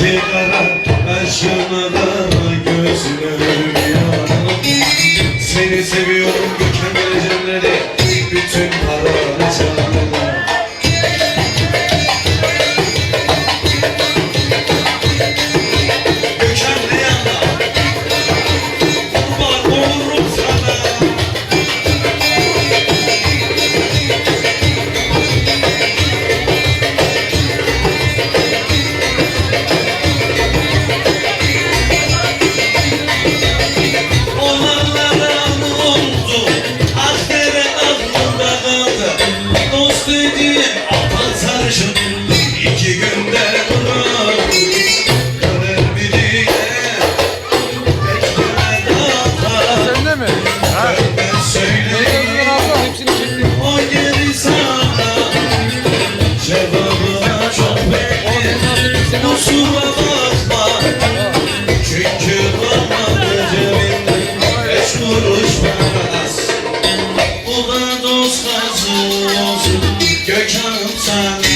Sigara aşkına gözlerim yanıyor. Seni seviyorum. Aman sarışın iki günde bana Döner mi diye Bekleme daha Sende mi? Ha? Ben söyleyeyim. Hepsini çektim. O geri sana Cevabına çok bekle Kusura bakma Çünkü bana cebimde Beş kuruş var az time.